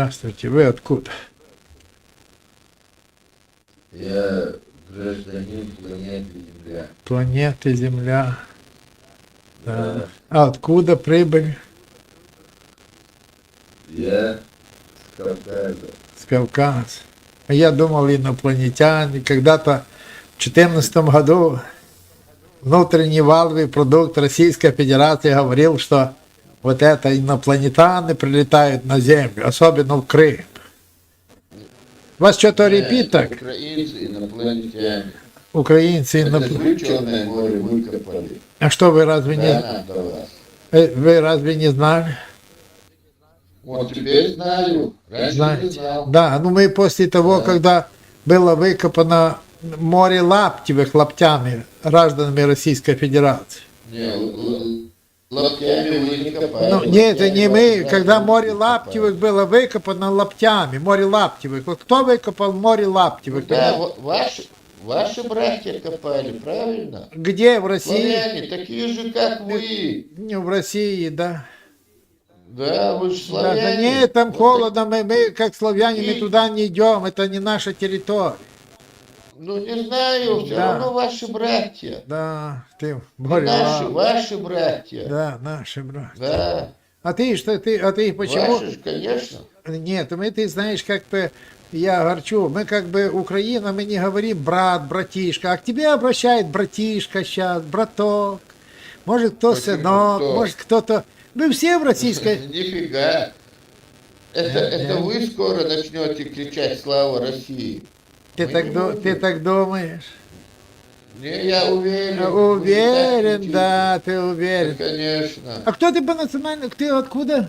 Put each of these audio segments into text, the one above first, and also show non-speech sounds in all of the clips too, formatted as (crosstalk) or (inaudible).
Здравствуйте. Здравствуйте. Вы откуда? Я гражданин планеты Земля. Планеты Земля. Да. Да. А откуда прибыли? Я с Кавказа. С Кавказа. А Я думал, инопланетяне. Когда-то в 2014 году внутренний валовый продукт Российской Федерации говорил, что вот это инопланетяне прилетают на Землю, особенно в Крым. У вас что-то репит так? Украинцы, инопланетяне. Украинцы Это инопл... вы Черное море выкопали. А что вы разве не... Да, вас. э, Вы разве не знали? Вот теперь знаю. Раньше не Знаете. знал. Да, ну мы после того, Да. когда было выкопано море лаптевых лаптями гражданами Российской Федерации. Не, лаптями вы не копали. Ну, нет, это не мы, когда море лаптевых было выкопано лаптями, море лаптевых. Вот кто выкопал море лаптевых? Да, ваши, ваши братья копали, правильно? Где в России? Славяне, такие же, как вы. Не в России, да. Да, вы же Да, славяне. да нет, там Вот холодно, мы, мы как славяне, мы И- туда не идем, это не наша территория. Ну, не знаю, все Да. равно ваши братья. Да, ты море Наши, лап- ваши братья. Да, наши братья. Да. А ты что, ты, а ты почему? Ваши, ж, конечно. Нет, мы, ты знаешь, как бы, я горчу, мы как бы Украина, мы не говорим брат, братишка, а к тебе обращает братишка сейчас, браток, может кто Почему сынок, кто? может кто-то, мы все в российской, (laughs) Нифига. Это, это вы скоро начнете кричать «Слава России». ты Мы так, не ду- будем. ты так думаешь? Не, я уверен. вы не Уверен, так кричите. да, ты Да, уверен. Конечно. А кто ты по национальному, ты откуда?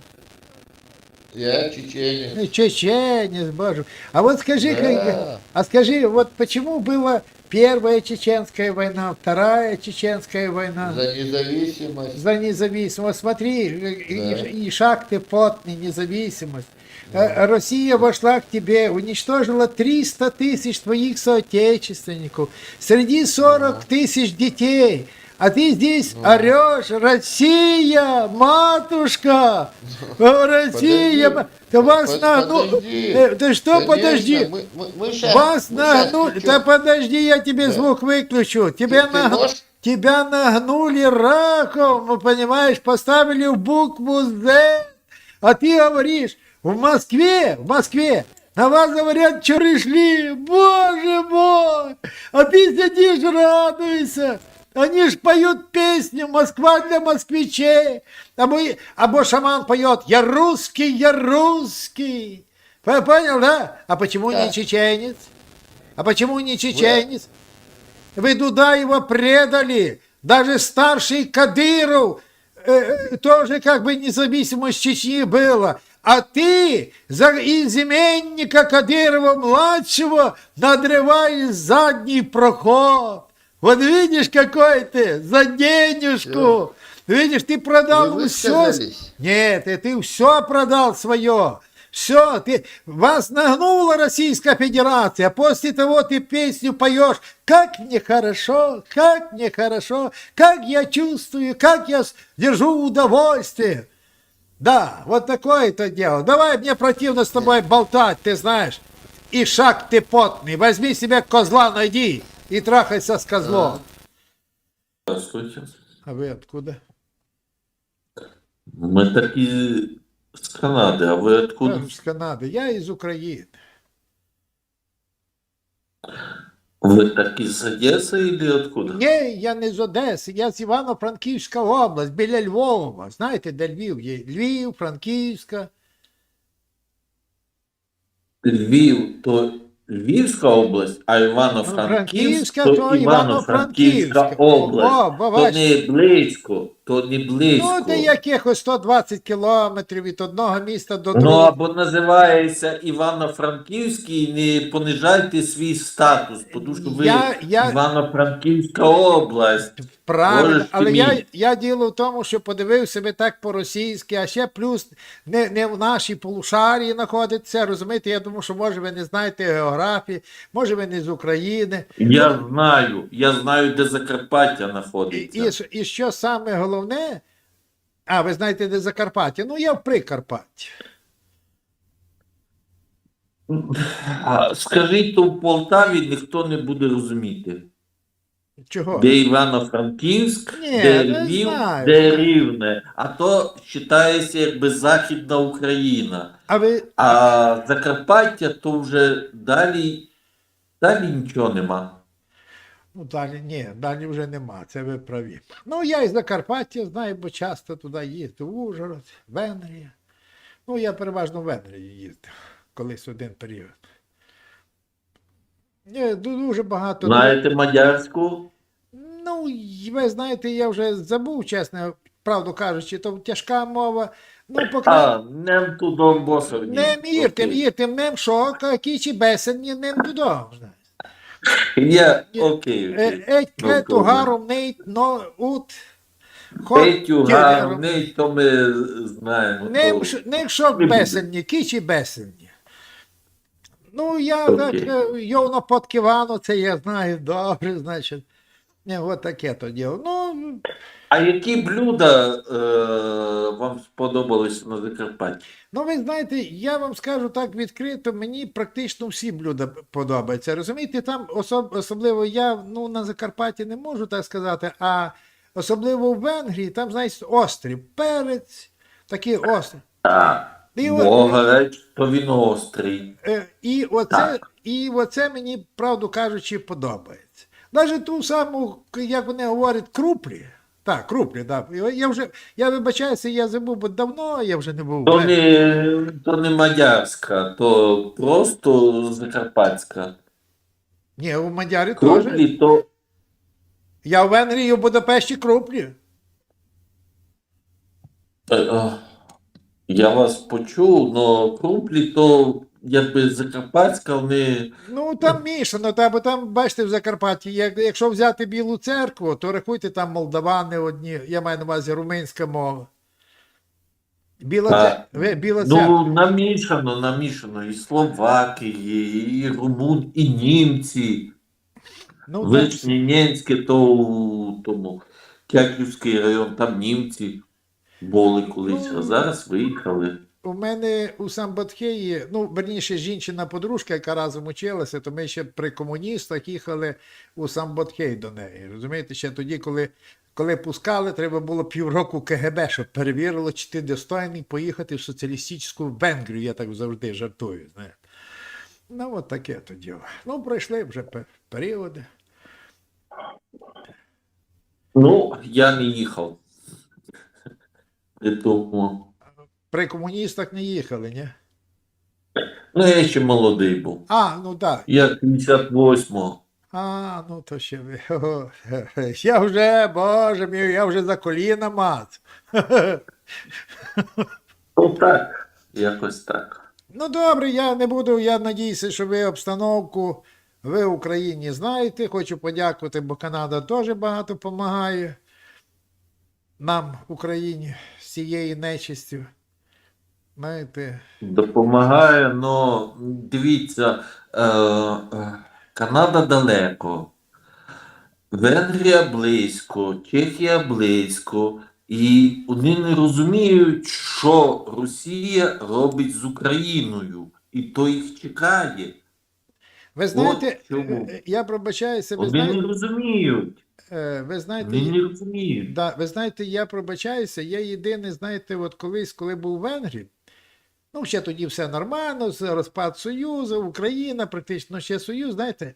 Я чеченец. Чеченец, боже. А вот скажи, Да. а скажи, вот почему была первая чеченская война, вторая чеченская война? За независимость. За независимость. Смотри, и, Да. и шаг ты потный, независимость. Э, Россия вошла к тебе, уничтожила 300 тысяч твоих соотечественников, среди 40 тысяч детей. А ты здесь орешь, Россия, матушка, Россия, Подожди. да вас Под- на, ну, подожди. э, да что Конечно, подожди, Мы, мы, мы щас- вас мы щас нагнули, да подожди, я тебе звук выключу, тебя, ты наг- можешь- тебя нагнули раком, ну понимаешь, поставили в букву З, а ты говоришь, в Москве, в Москве, на вас говорят, что пришли, боже мой, а ты сидишь, радуйся. Они ж поют песню «Москва для москвичей», або, або шаман поет «Я русский, я русский». Понял, да? А почему Да. не чеченец? А почему не чеченец? Вы Дудаева предали. Даже старший Кадыров э, э, тоже как бы независимость Чечни было. А ты за изменника Кадырова-младшего надрываешь задний проход. Вот видишь, какой ты, за денежку. Видишь, ты продал Вы все. Нет, и ты все продал свое. Все, ты, вас нагнула Российская Федерация, а после того ты песню поешь, как мне хорошо, как мне хорошо, как я чувствую, как я держу удовольствие. Да, вот такое это дело. Давай, мне противно с тобой болтать, ты знаешь. И шаг ты потный, возьми себе козла, найди и трахайся с козлом. Здравствуйте. А вы откуда? Мы такие с Канады, а вы откуда? Я из Канады, я из Украины. Вы так из Одессы или откуда? Ні, я не з Одеси, я з Івано-Франківська область, біля Львова. Знаєте, де Львів є? Львів, Франківська. Львів, то Львівська область, а Івано-Франківськ, Франківська, то Івано-Франківська Івано-Франківська. область. О, То не близько, то не близько. Ну, де якихось 120 кілометрів від одного міста до Ну, або називається Івано-Франківський, не понижайте свій статус, тому що ви Я- я- Івано-Франківська область. Правильно, Боже але ти я, мій. я діло в тому, що подивився себе так по-російськи, а ще плюс не, не в нашій полушарії знаходиться. Розумієте, я думаю, що може ви не знаєте географії, може ви не з України. Я знаю, я знаю, де Закарпаття І, знаходиться. і, і що саме головне, а ви знаєте, де Закарпаття? Ну, я в Прикарпатті. А, Скажіть, то в Полтаві ніхто не буде розуміти. Чого? Де Івано-Франківськ, де Львів, знаю. де Рівне. А то вважається якби Західна Україна. А ви А Закарпаття то вже далі, далі нічого нема. Ну, далі ні, далі вже нема, це ви праві. Ну, я із Закарпаття знаю, бо часто туди їздив, в Ужгород, Венгрія. Ну, я переважно в Венгрію їздив, колись один період. Ні, дуже багато. Знаєте мадярську? Ну, ви знаєте, я вже забув, чесно, правду кажучи, то тяжка мова. Ну, по А, нем тудом босовні. Нем іртим, іртим, нем що, кічі бесені, нем додому. Я, окей, Е, окей. Еть Ну, кету добре. гаром нейт, но ут. Петю ті- то ми знаємо. Що не буде. бесенні, кічі бесенні. Ну, я так е, йовно подкивано, це я знаю добре, значить. Не, от таке то діло. Ну, А які блюда е, вам сподобались на Закарпатті? ну, ви знаєте, я вам скажу так відкрито, мені практично всі блюда подобаються. Розумієте, там особ, особливо я ну, на Закарпатті не можу так сказати, а особливо в Венгрії, там, знаєте, острі перець, такі острі. Так. І Богареч, то він острий. Е, І оце, Так. і оце мені, правду кажучи, подобається. Навіть ту саму, як вони говорять, круплі. Так, круплі, так. Я вже, я вибачаюся, я забув, бо давно я вже не був. То не, то не мадярська, то просто закарпатська. Ні, у Мадярі теж. Круглі, то Я в Венгрії, у Будапешті круплі. е, е, я вас почув, але круглі, то якби закарпатська, вони Ну, там мішано, та, бо там, бачите, в Закарпатті, як, якщо взяти Білу церкву, то рахуйте там молдавани одні, я маю на увазі румунська мова. Біла, цер... ви- Біла церква. ну, намішано, намішано. І словаки є, і румун, і німці. Ну, так. Вишнянське, то у тому Кяківський район, там німці були колись, Ну, а зараз виїхали. У мене у Самбатхеї, ну, верніше, жінчина-подружка, яка разом училася, то ми ще при комуністах їхали у Самбатхей до неї. Розумієте, ще тоді, коли, коли пускали, треба було півроку КГБ, щоб перевірило, чи ти достойний поїхати в соціалістичну Венгрію, я так завжди жартую. Знаєте. Ну, от таке то діло. Ну, пройшли вже періоди. Ну, я не їхав. Тому. При комуністах не їхали, ні? Ну, я ще молодий був. А, ну так. Я 58-го. А, ну то ще ви. Я вже, боже мій, я вже за коліна мат. Ну так, якось так. Ну добре, я не буду. Я надіюся, що ви обстановку ви в Україні знаєте. Хочу подякувати, бо Канада теж багато допомагає нам Україні з цією нечистю. Знаєте, Допомагає, але дивіться, е, е, Канада далеко, Венгрія близько, Чехія близько, і вони не розуміють, що Росія робить з Україною, і то їх чекає. ви знаєте, е, я пробачаюся, ви Вони не знаєте, розуміють. е, ви знаєте, не розуміють. Да, ви знаєте, я пробачаюся. Я єдине, знаєте, от колись, коли був в Венгрії, ну, ще тоді все нормально, розпад Союзу, Україна, практично ще Союз, знаєте.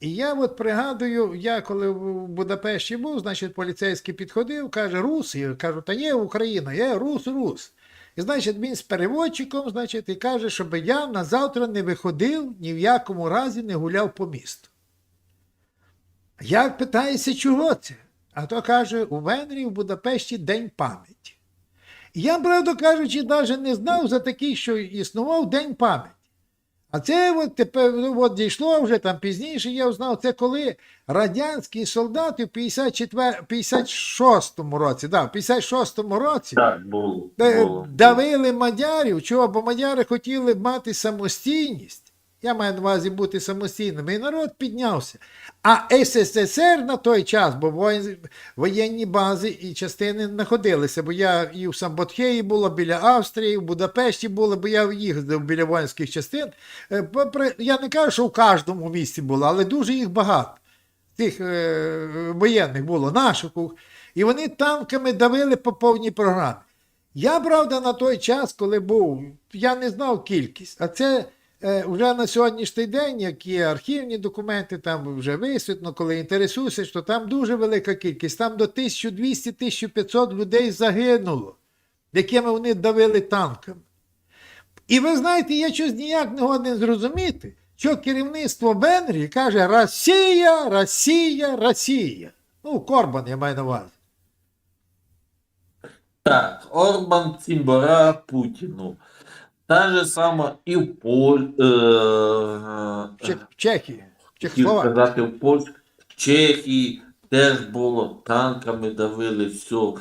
І я от пригадую, я коли в Будапешті був, значить, поліцейський підходив, каже, Рус, я кажу, та є Україна, є Рус, Рус. І значить, він з переводчиком, значить, і каже, щоб я на завтра не виходив, ні в якому разі не гуляв по місту. Я питаюся, чого це? А то каже, у Венгрії в Будапешті День пам'яті. Я, правду кажучи, навіть не знав за такий, що існував День пам'яті. А це от тепер ну, от дійшло вже там пізніше, я узнав, це коли радянські солдати в 54, 56-му році, да, в 56-му році Так, було. Е, було. Давили мадярів, чого? Бо мадяри хотіли мати самостійність. Я маю на увазі бути самостійним. І народ піднявся. А СССР на той час, бо воєнні бази і частини знаходилися, бо я і в Самботхеї було, біля Австрії, в Будапешті було, бо я їздив біля воїнських частин. Е, Я не кажу, що в кожному місті було, але дуже їх багато. Тих е, воєнних було, наших. І вони танками давили по повній програмі. Я, правда, на той час, коли був, я не знав кількість, а це вже на сьогоднішній день, як є архівні документи, там вже висвітлено, коли інтересуєшся, що там дуже велика кількість, там до 1200-1500 людей загинуло, якими вони давили танками. І ви знаєте, я щось ніяк не годен зрозуміти, що керівництво Венгрії каже Росія, Росія, Росія. Ну, Корбан, я маю на увазі. Так, Орбан Цімбора Путіну. Та же сама і в Поль... Е... Чех- в Чехії, в сказати, в Чехії теж було, танками давили, все.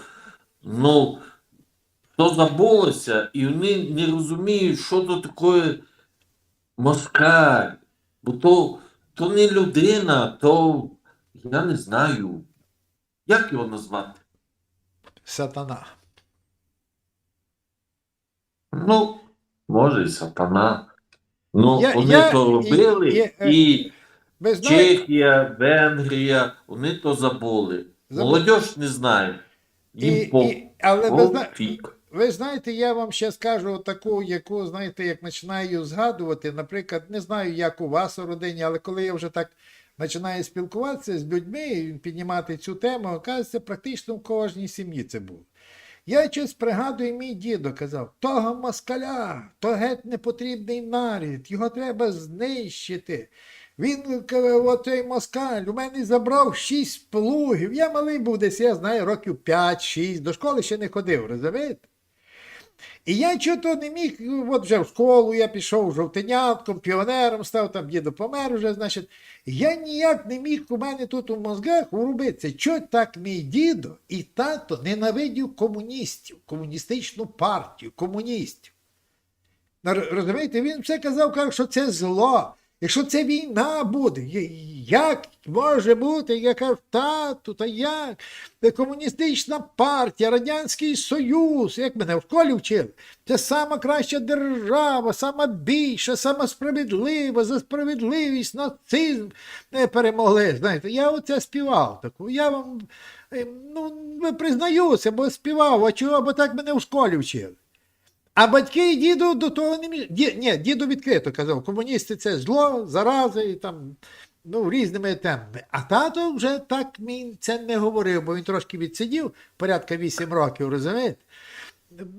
Ну, то забулося, і вони не розуміють, що то таке москаль. Бо то, то не людина, то я не знаю. Як його назвати? Сатана. Ну, може, і сатана. Ну, Я- вони я- то робили, і, е, і Ви Чехія, Венгрія, вони то забули. Забули. Молодь не знає. Їм і, по і, але ви, зна... ви знаєте, я вам ще скажу таку, яку, знаєте, як починаю згадувати, наприклад, не знаю, як у вас у родині, але коли я вже так починаю спілкуватися з людьми піднімати цю тему, оказується, практично в кожній сім'ї це було. Я щось пригадую, мій дідо казав, того москаля, то геть непотрібний нарід, його треба знищити. Він, каже, оцей москаль, у мене забрав шість плугів. Я малий був десь, я знаю, років 5-6, до школи ще не ходив, розумієте? І я чого не міг, от вже в школу я пішов жовтенятком, піонером став, там дідо помер уже, значить. Я ніяк не міг у мене тут у мозгах уробитися. Чого так мій дідо і тато ненавидів комуністів, комуністичну партію, комуністів. Розумієте, він все казав, що це зло. Якщо це війна буде, як може бути? Я кажу, тату, та як? Комуністична партія, Радянський Союз, як мене в школі вчили. Це сама краща держава, сама більша, сама справедлива, за справедливість, нацизм не перемогли. Знаєте, я оце співав таку. Я вам е, ну, признаюся, бо співав, а чого, бо так мене в школі вчили. А батьки і діду до того не між... Ді... Ні, діду відкрито казав, комуністи це зло, зараза і там ну, різними темами. А тато вже так мені це не говорив, бо він трошки відсидів, порядка 8 років, розумієте?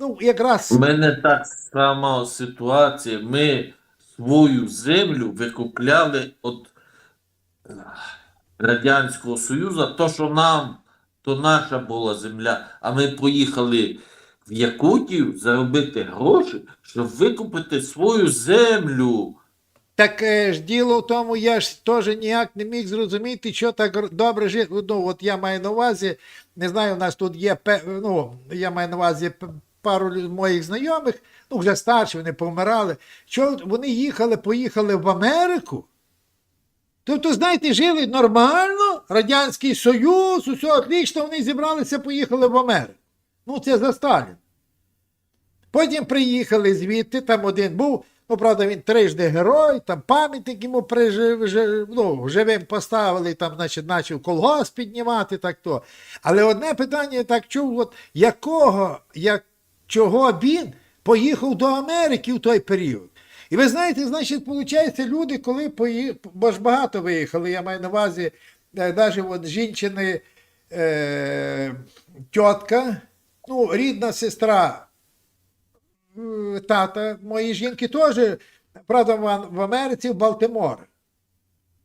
Ну, якраз У мене так сама ситуація. Ми свою землю викупляли від Радянського Союзу, то, що нам, то наша була земля. А ми поїхали в Якутію заробити гроші, щоб викупити свою землю. Так е, ж діло в тому, я ж теж ніяк не міг зрозуміти, що так добре жити. Ну, от я маю на увазі, не знаю, у нас тут є, ну, я маю на увазі пару моїх знайомих, ну, вже старші, вони помирали. Що вони їхали, поїхали в Америку? Тобто, знаєте, жили нормально, Радянський Союз, усе отлично, вони зібралися, поїхали в Америку. Ну, це за Сталін. Потім приїхали звідти, там один був, ну, правда, він трижди герой, там пам'ятник йому прижив, жи- ну, живим поставили, там, значить, почав колгосп піднімати, так то. Але одне питання я так чув, от, якого, як, чого він поїхав до Америки в той період. І ви знаєте, значить, виходить, люди, коли поїхали, бо ж багато виїхали, я маю на увазі, навіть от жінчини е, тітка, ну, рідна сестра е, тата моєї жінки теж, правда, в, Америці, в Балтимор.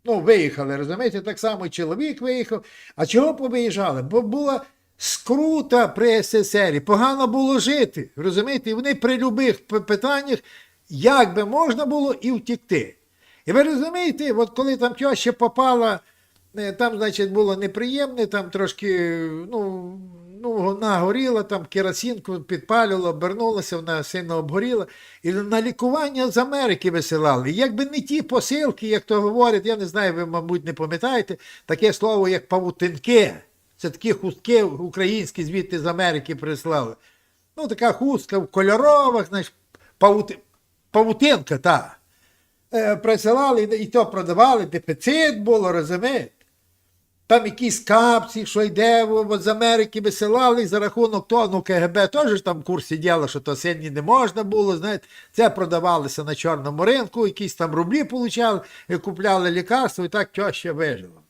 Ну, виїхали, розумієте, так само і чоловік виїхав. А чого повиїжджали? Бо була скрута при СССР, погано було жити. Розумієте, і вони при будь-яких питаннях, як би можна було і втікти. І ви розумієте, от коли там теща попала, е, там, значить, було неприємне, там трошки, ну, ну, горіла, там керосинку підпалювала, обернулася, вона сильно обгоріла. І на лікування з Америки висилали. Якби не ті посилки, як то говорять, я не знаю, ви, мабуть, не пам'ятаєте, таке слово, як павутинки. Це такі хустки українські звідти з Америки прислали. Ну, така хустка в кольорових, знаєш, павути... павутинка, та. Е, присилали і то продавали, дефіцит було, розумієте? Там якісь капці, що йде з Америки висилали, за рахунок того, ну КГБ теж там в курсі діла, що то сильні не можна було, знаєте, це продавалося на чорному ринку, якісь там рублі получали, купляли лікарство, і так теща вижила.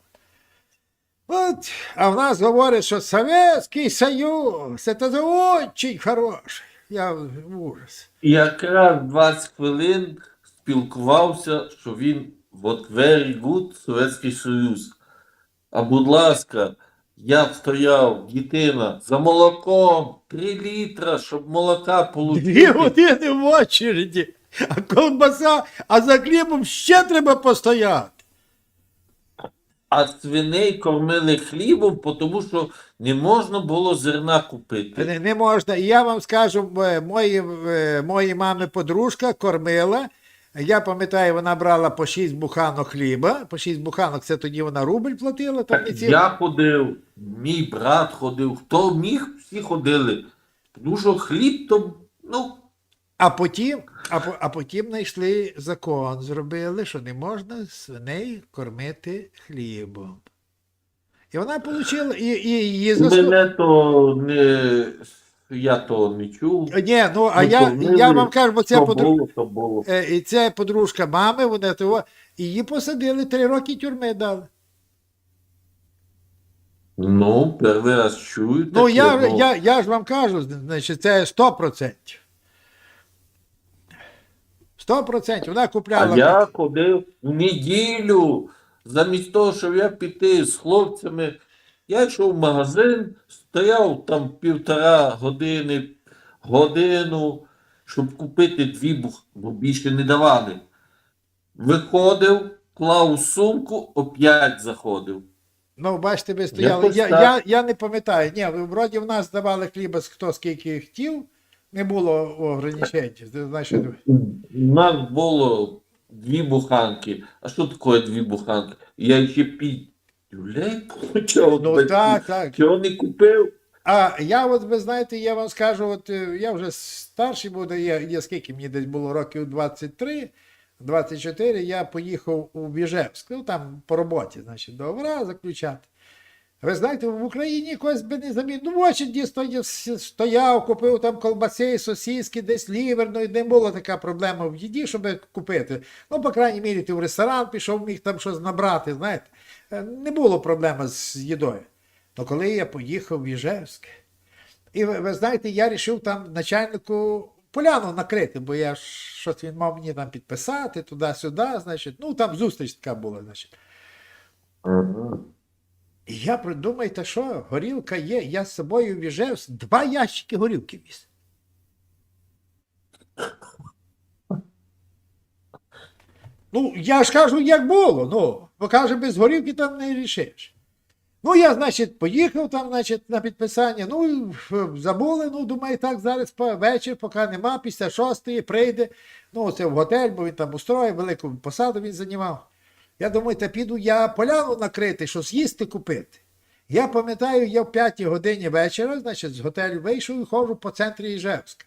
От, а в нас говорять, що Советський Союз, це дуже хороший. Я в ужас. Якраз 20 хвилин спілкувався, що він от very good Совєтський Союз. А будь ласка, я б стояв, дитина, за молоком 3 літра, щоб молока Дві получити. години в очереді, а колбаса, а за хлібом ще треба постояти. А свиней кормили хлібом, тому що не можна було зерна купити. Не, не можна. І я вам скажу, е, мої, е, мої мами подружка кормила. Я пам'ятаю, вона брала по 6 буханок хліба. По 6 буханок це тоді вона рубль платила. Там Так, я ходив, мій брат ходив, хто міг, всі ходили. Тому що хліб то, ну, А потім, а, а потім знайшли закон, зробили, що не можна свиней кормити хлібом. І вона отримала, і, і її заслу... мене то не, я то не чув. Ні, ну а я, я вам кажу, бо це було, то було. Е, І це подружка мами, вона того, і її посадили, три роки тюрми дали. Ну, перший раз чую. Ну, таке, я, ну. я, я ж вам кажу, значить, це 100%. 100%. Вона купляла. А я ходив в неділю, замість того, щоб я піти з хлопцями, я йшов в магазин, стояв там півтора години, годину, щоб купити дві бух, бо більше не давали. Виходив, клав сумку, опять заходив. Ну, бачите, ви стояли. Якось Я, я, я не пам'ятаю. Ні, вроді в нас давали хліба хто скільки хотів, не було ограничень. Значить, У нас було дві буханки. А що таке дві буханки? Я ще під люлей ну так, так. Чого не купив? А я от, ви знаєте, я вам скажу, от е, я вже старший буду, я, я скільки мені десь було років 23, 24, я поїхав у Біжевськ, ну там по роботі, значить, договора заключати. Ви знаєте, в Україні якось би не замін. Ну, в очереді стояв, купив там колбаси, сосиски, десь лівер, ну і не була така проблема в їді, щоб купити. Ну, по крайній мірі, ти в ресторан пішов, міг там щось набрати, знаєте. Е, Не було проблеми з їдою. Ну, коли я поїхав в Іжевськ, і ви, ви знаєте, я вирішив там начальнику поляну накрити, бо я щось він мав мені там підписати туди-сюди, значить, ну там зустріч така була, значить. І я придумайте, що горілка є, я з собою віжев два ящики горілки віз. Ну, я ж кажу, як було. Ну, бо каже, без горілки там не рішиш. Ну, я, значить, поїхав там, значить, на підписання. Ну, забули, ну, думаю, так, зараз вечір, поки нема, після шостої прийде. Ну, це в готель, бо він там устроїв, велику посаду він займав. Я думаю, та піду я поляну накрити, що з'їсти купити. Я пам'ятаю, я в п'ятій годині вечора, значить, з готелю вийшов і ходжу по центрі Іжевська,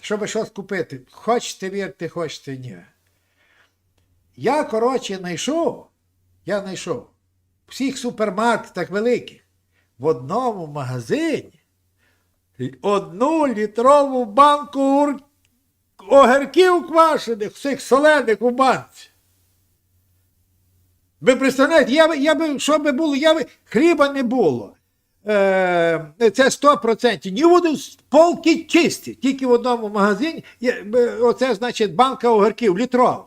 щоб щось купити. Хочете вірте, хочете ні. Я, коротше, знайшов, я знайшов всіх супермаркетах великих, в одному магазині одну літрову банку ур- огірків квашених, всіх солених у банці. Ви представляєте, я, я би, що би було, я би, хліба не було. Е, це 100%. Ні воду полки чисті, тільки в одному магазині. Оце значить банка огірків літрова.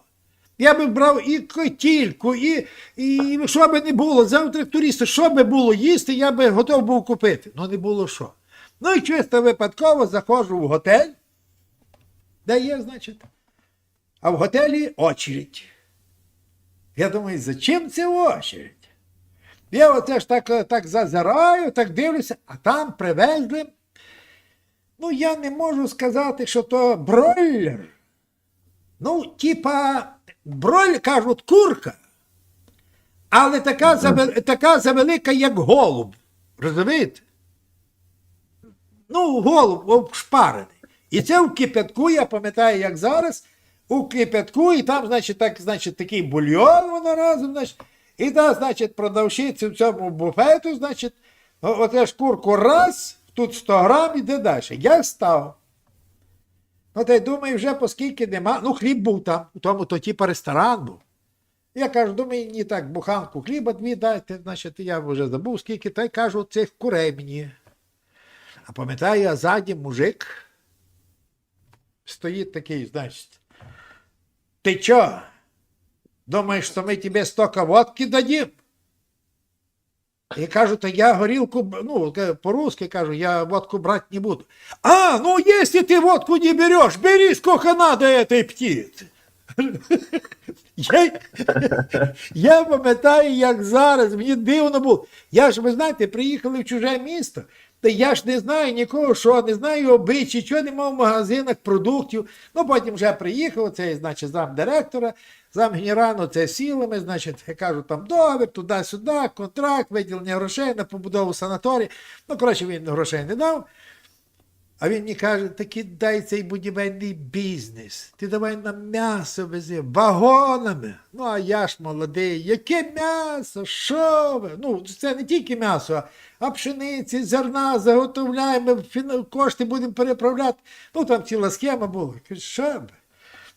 Я би брав і котільку, і, і що би не було, завтра туристи, що би було їсти, я би готов був купити. Ну не було що. Ну і чисто випадково заходжу в готель, де є, значить. А в готелі очередь. Я думаю, зачем це очередь? Я оце ж так, так зазираю, так дивлюся, а там привезли. Ну, я не можу сказати, що то бройлер. Ну, типа, бройлер, кажуть, курка. Але така, така завелика, як голуб. Розумієте? Ну, голуб обшпарений. І це в кипятку, я пам'ятаю, як зараз, у кипятку, і там, значить, так, значить, такий бульйон воно разом, значить, і та, значить, продавщиці в цьому буфету, значить, оце ж курку раз, тут 100 грам, іде далі. Я став. Ну, та й думаю, вже оскільки нема. Ну, хліб був там, у тому то типу ресторан був. Я кажу, думаю, мені так буханку хліба дві дайте, значить, я вже забув, скільки, та й кажу, цих курей мені. А пам'ятаю, а ззаді мужик стоїть такий, значить. Ти чо? Думаєш, що ми тобі столько водки дадим? Я кажу, то я горілку, б- ну, ка- по-русски кажу, я водку брать не буду. А, ну если ты водку не берешь, бери сколько надо этой птицы. Я, я пам'ятаю, як зараз, мені дивно було. Я ж, ви знаєте, приїхали в чуже місто, та я ж не знаю нікого, що, не знаю обличчя, що нема в магазинах продуктів. Ну, потім вже приїхав, цей, значить, зам директора, зам це сіли ми, значить, я кажу, там довір, туди-сюди, контракт, виділення грошей на побудову санаторію. Ну, коротше, він грошей не дав. А він мені каже, таки дай цей будівельний бізнес. Ти давай нам м'ясо вези вагонами. Ну, а я ж молодий. Яке м'ясо? Що ви? Ну, це не тільки м'ясо, а пшениці, зерна заготовляємо, кошти будемо переправляти. Ну, там ціла схема була. Що ви?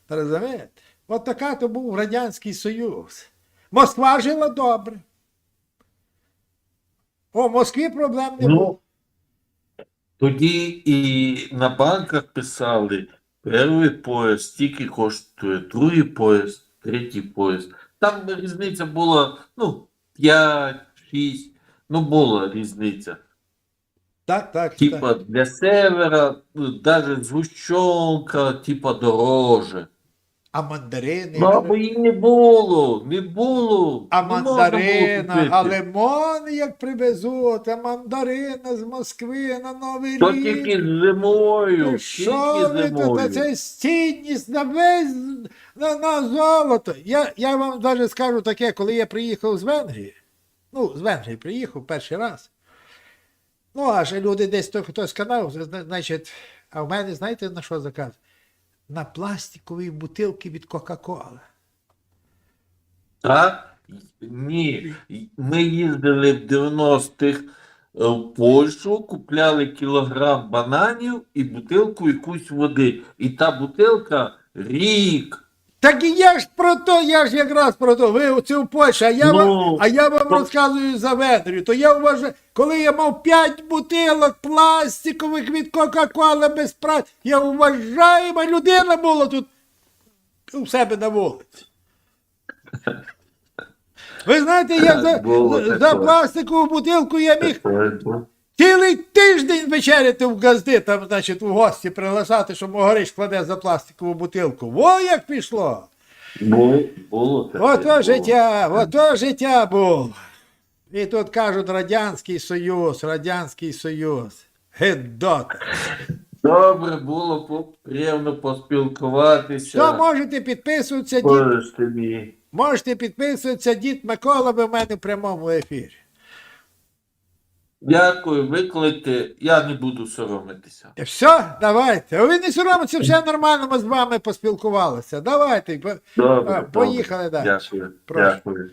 Розумієте? От така то був Радянський Союз. Москва жила добре. О, в Москві проблем не було. Ну, тоді і на банках писали, перший пояс стільки коштує, другий пояс, третій пояс. Там різниця була, ну, 5, 6, ну, була різниця. Так, так. так. Типа для севера, ну, навіть згущенка, типа дороже. А мандарини. Ну, або її не було, не було. А не було мандарина, а лимони як привезуть, а мандарина з Москви на Новий То рік. тільки зимою, Ну, Що ви тут, це цінність на весь на, на золото. Я, я вам навіть скажу таке, коли я приїхав з Венгрії, ну, з Венгрії приїхав перший раз. Ну, а ще люди десь то хтось сказав, значить, а в мене, знаєте, на що заказ? На пластикові бутилки від Кока-Коли. Так? Ні. Ми їздили в 90-х е, в Польщу, купляли кілограм бананів і бутилку якусь води. І та бутилка рік. Так і я ж про то, я ж якраз про то. Ви оце в Польщі, а я, Ну, вам, а я вам то- розказую за Венгрію. То я вважаю, коли я мав 5 бутилок пластикових від Кока-Кола без прав, я вважаєма людина була тут у себе на вулиці. Ви знаєте, я за, за пластикову бутилку я міг. Цілий тиждень вечеряти в газди, там, значить, в гості приглашати, що Могорич кладе за пластикову бутилку. Во як пішло! Було, було Ото життя, ото життя було. І тут кажуть Радянський Союз, Радянський Союз. Гедота. Добре було приємно поспілкуватися. Що можете підписуватися, дід, можете підписуватися, дід Микола, ви в мене в прямому ефірі. Дякую, викликайте. Я не буду соромитися. Все, давайте. Ви не соромиться, все нормально, ми з вами поспілкувалися. Давайте. Добре, поїхали добре. далі. Дякую. Прошу. Дякую.